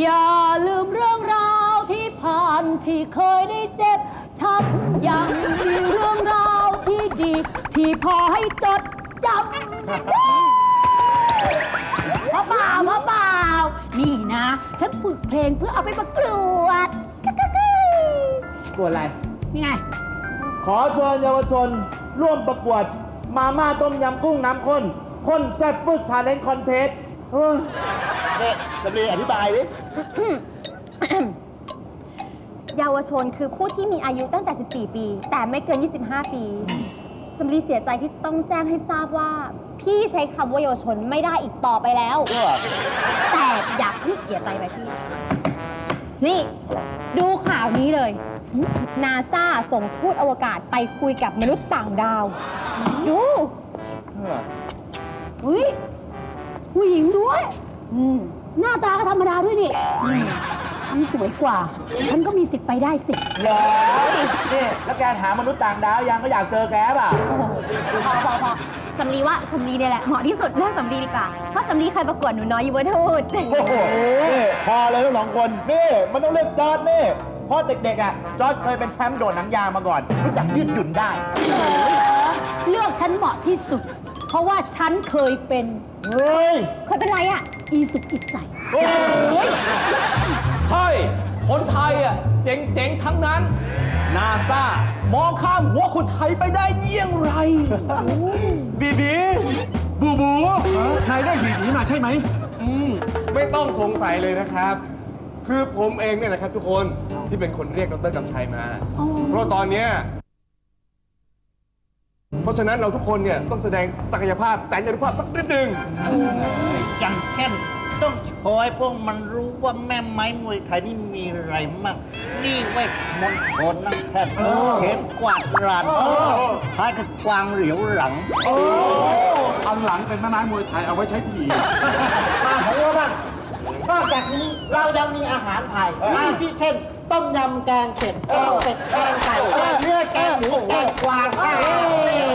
อย่าลืมเรื่องราวที่ผ่านที่เคยได้เจ็บช้ำยังมีเรื่องราวที่ดี ที่พอให้จดจำพ่อเปล่าพ่อเปล่านี่นะ ฉันฝึกเพลงเพื่อเอาไปประกวดกะกะกะกวดอะไร นี่ไง ขอเชิญเยาวชน ร่วมประกวด มาม่าต้มยำกุ้งน้ำข้นข้นแซ่บปึกทาเลนคอนเทส เนี่ยสำลีอธิบายดิ เยาวชนคือผู้ที่มีอายุตั้งแต่ 14 ปี แต่ไม่เกิน 25 ปีสำลีเสียใจที่ต้องแจ้งให้ทราบว่า พี่ใช้คำว่าเยาวชนไม่ได้อีกต่อไปแล้วแต่อยากให้เสียใจไปพี่ นี่ ดูข่าวนี้เลยนาซาส่งทูตอวกาศไปคุยกับมนุษย์ต่างดาว ดูอุ้ยผู้หญิงด้วย อืมหน้าตาก็ธรรมดาด้วยนี่อืมฉันสวยกว่า ฉันก็มีสิทธิ์ไปได้สิ เหรอนี่แล้วแกถามมนุษย์ต่างดาวยังก็อยากเจอแกเปล่ะโอ้โหพอพอพอสำลีว่าสำลีเนี่ยแหละเหมาะที่สุดเลือกสำลีดีกว่า เพราะสำลีเคยประกวดหนูน้อยยูวทูตโอ้โหนี่พอเลยทั้งสองคนนี่มันต้องเลือกจอร์ดนี่เพราะเด็กๆอะจอร์ดเคยเป็นแชมป์โดดหนังยางมาก่อนรู้จักยืดหยุ่นได้ เลือกฉันเหมาะที่สุด เพราะว่าฉันเคยเป็น เฮ้ย เคยเป็นไรอะ อีสุกอีใสโอ้ยใช่ คนไทยอะเจ๋งๆ ทั้งนั้น นาซามองข้ามหัวคนไทยไปได้เยี่ยงไร บีบีบูบูนายได้บีบีมาใช่ไหมอืมไม่ต้องสงสัยเลยนะครับ คือผมเองเนี่ยนะครับทุกคนที่เป็นคนเรียกดรกำชัยมา เพราะตอนเนี้ย เพราะฉะนั้นเราทุกคนเนี่ยต้องแสดงศักยภาพแสนยานุภาพสักนิดหนึ่งอย่างเช่นต้องโชว์ให้พวกมันรู้ว่าแม่ไม้มวยไทยนี่มีอะไรมากนี่เว้ยมนต์โคนนั่งแท่นเข็มกวาดรานท้ายกับกวางเหลียวหลังเอาหลังเป็นแม่ไม้มวยไทยเอาไว้ใช้ผีมาของเราบ้างนอกจากนี้เรายังมีอาหารไทยอาที่เช่น ต้มยำแกงเป็ดแกงเป็ดแกงไก่แกงเนื้อแกงหมูแกงกวางแกง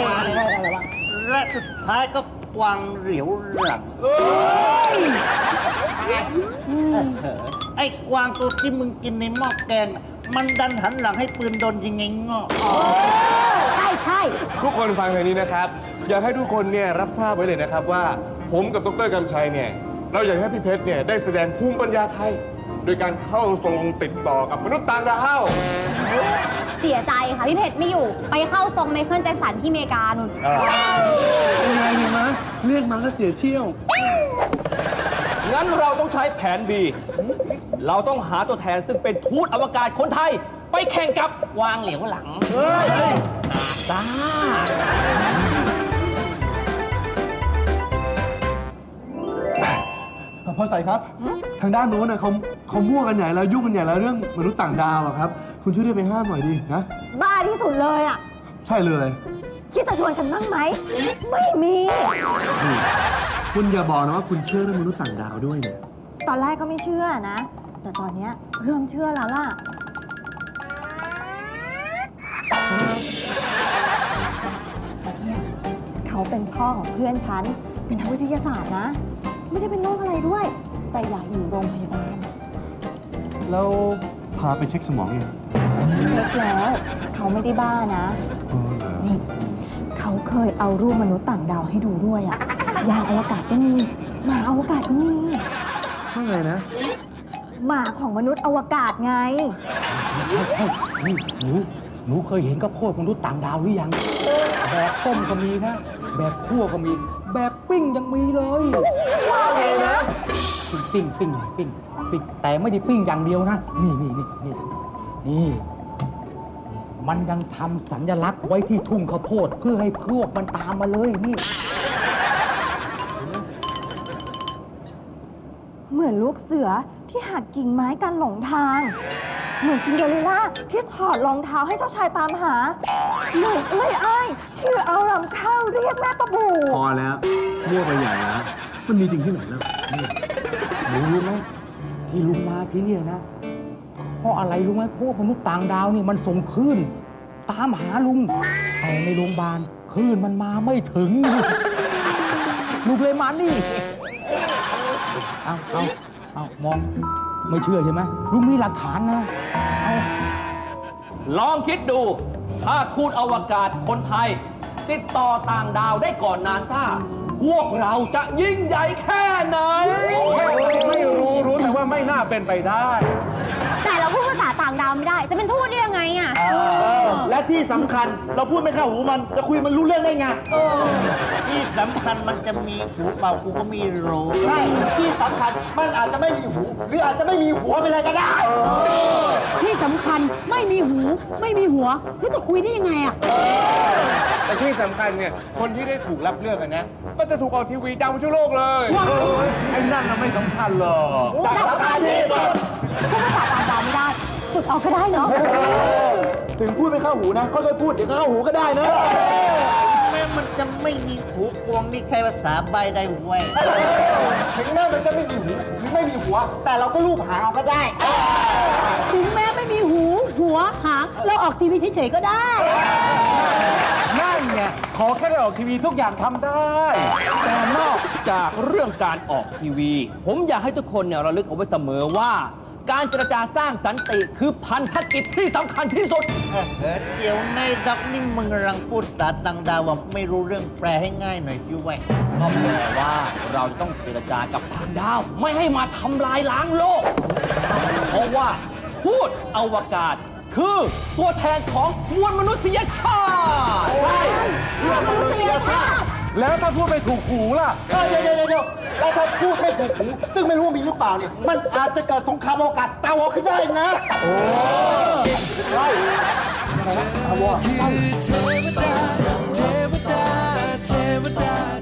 อะไรวะและสุดท้ายก็กวางเหลียวหลังไอ้กวางตัวที่มึงกินในหม้อแกงน่ะมันดันหันหลังให้ปืนโดนยิงไงงอใช่ใช่ทุกคนฟังทางนี้นะครับ อยากให้ทุกคนเนี่ยรับทราบไว้เลยนะครับว่า ผมกับดรกำชัยเนี่ย เราอยากให้พี่เพชรเนี่ยได้แสดงภูมิปัญญาไทย โดยการเข้าทรงติดต่อกับมนุษย์ต่างดาวเสียใจค่ะ พี่เพชรไม่อยู่ ไปเข้าทรงไมเคิลแจ็คสันที่อเมริกานุ่นยังไงเห็นไหมเรียกมาก็เสียเที่ยว งั้นเราต้องใช้แผน B เราต้องหาตัวแทนซึ่งเป็นทูตอวกาศคนไทย ไปแข่งกับวางเหลียวหลังนาซา พอใส่ครับ ทางด้านโน้นนะเขาเขามั่วกันใหญ่แล้วยุ่งกันใหญ่แล้วเรื่องมนุษย์ต่างดาวอะครับ คุณช่วยได้ไปห้ามหน่อยดินะบ้าที่สุดเลยอะ ใช่เลย คิดจะชวนกันบ้างไหม ไม่มี คุณอย่าบอกนะว่าคุณเชื่อเรื่องมนุษย์ต่างดาวด้วยเนี่ยตอนแรกก็ไม่เชื่อนะ แต่ตอนเนี้ยเริ่มเชื่อแล้วล่ะเนี่ยเขาเป็นพ่อของเพื่อนฉัน เป็นนักวิทยาศาสตร์นะ ไม่ได้เป็นโรคอะไรด้วย แต่อยากอยู่โรงพยาบาลแล้วพาไปเช็คสมองยังเช็คแล้วเขาไม่ได้บ้านะ อ๋อเหรอนี่เขาเคยเอารูปมนุษย์ต่างดาวให้ดูด้วยอะ่ะยานอวกาศก็มีหมาอวกาศก็มีว่าไงนะ หมาของมนุษย์อวกาศไง ใช่ใช่นี่หนูหนูเคยเห็นข้าวโพดมนุษย์ต่างดาวหรือยัง แบบต้มก็มีนะ แบบคั่วก็มี แบบปิ้งยังมีเลยว่าไงนะปิ้งปิ้งปิ้งปิ้งปิ้งแต่ไม่ได้ปิ้งอย่างเดียวนะ นี่นี่นี่นี่นี่ มันยังทำสัญลักษณ์ไว้ที่ทุ่งข้าวโพดเพื่อให้พวกมันตามมาเลยนี่ เหมือนลูกเสือที่หักกิ่งไม้กันหลงทาง เหมือนซินเดอเรลล่าที่ถอดรองเท้าให้เจ้าชายตามหาเหมือนเอ้ยอ้ายที่เอารำข้าวเรียกแม่ประบูพอแล้วมั่วไปใหญ่แล้วมันมีจริงที่ไหนแล้วหนูรู้ไหมที่ลุงมาที่เนี่ยนะ เพราะอะไรรู้ไหมเพราะว่ามนุษย์ต่างดาวนี่มันส่งคลื่นตามหาลุง แต่ในโรงพยาบาลคลื่นมันมาไม่ถึง ลุงเลยมานี่ เอาเอาเอามอง ไม่เชื่อใช่ไหมลุงมีหลักฐานนะเอาลองคิดดู ถ้าทูตอวกาศคนไทย ติดต่อต่างดาวได้ก่อนนาซาพวกเราจะยิ่งใหญ่แค่ไหนไม่รู้รู้แต่ว่าไม่น่าเป็นไปได้ เราพูดภาษาต่างดาวไม่ได้ จะเป็นทูตได้ยังไงอะและที่สำคัญเราพูดไม่เข้าหูมันจะคุยมันรู้เรื่องได้ไงที่สำคัญมันจะมีหูเปล่ากูก็ไม่รู้ใช่ที่สำคัญมันอาจจะไม่มีหู หรืออาจจะไม่มีหัวไปเลยก็ได้ ที่สำคัญไม่มีหู ไม่มีหัวแล้วจะคุยได้ยังไงอะแต่ที่สำคัญเนี่ย คนที่ได้ถูกรับเลือกกันนะ ก็จะถูกออกทีวีดังไปทั่วโลกเลย ไอ้นั่นน่ะไม่สำคัญหรอก สำคัญที่สุด พูดภาษาต่างดาวไม่ได้ ฝึกเอาก็ได้เนาะ ถึงพูดไม่เข้าหูนะค่อยๆพูดเดี๋ยวก็เข้าหูก็ได้นะแม้มันจะไม่มีหูกวงนี่ใช้ภาษาใบได้เว้ยถึงแม้มันจะไม่มีหูหรือไม่มีหัว แต่เราก็ลูบหางเอาก็ได้ ถึงแม้ไม่มีหู หัว หาง เราออกทีวีเฉยๆก็ได้ นั่นไงขอแค่ได้ออกทีวีทุกอย่างทำได้ แต่นอกจากเรื่องการออกทีวี ผมอยากให้ทุกคนเนี่ยระลึกเอาไว้เสมอว่า การเจรจาสร้างสันติคือพันธกิจที่สำคัญที่สุด เออเดี๋ยวในด็อกนี่มึงกำลังพูดตาตังดาวว่าไม่รู้เรื่องแปลให้ง่ายหน่อยสิเว้ยก็แปลว่าเราต้องเจรจากับต่างดาว ไม่ให้มาทำลายล้างโลก เพราะว่าพูดอวกาศคือตัวแทนของมวลมนุษยชาติ ใช่เรื่องมนุษยชาติ แล้วถ้าพูดไม่ถูกหูล่ะ เอ้ยเดี๋ยวเดี๋ยวเดี๋ถ้าพูดไม่ถูกหูซึ่งไม่รู้ว่ามีหรือเปล่าเนี่ยมันอาจจะเกิดสงครามอกาศสตาร์วอลขึ้นได้นะโอ้ทวด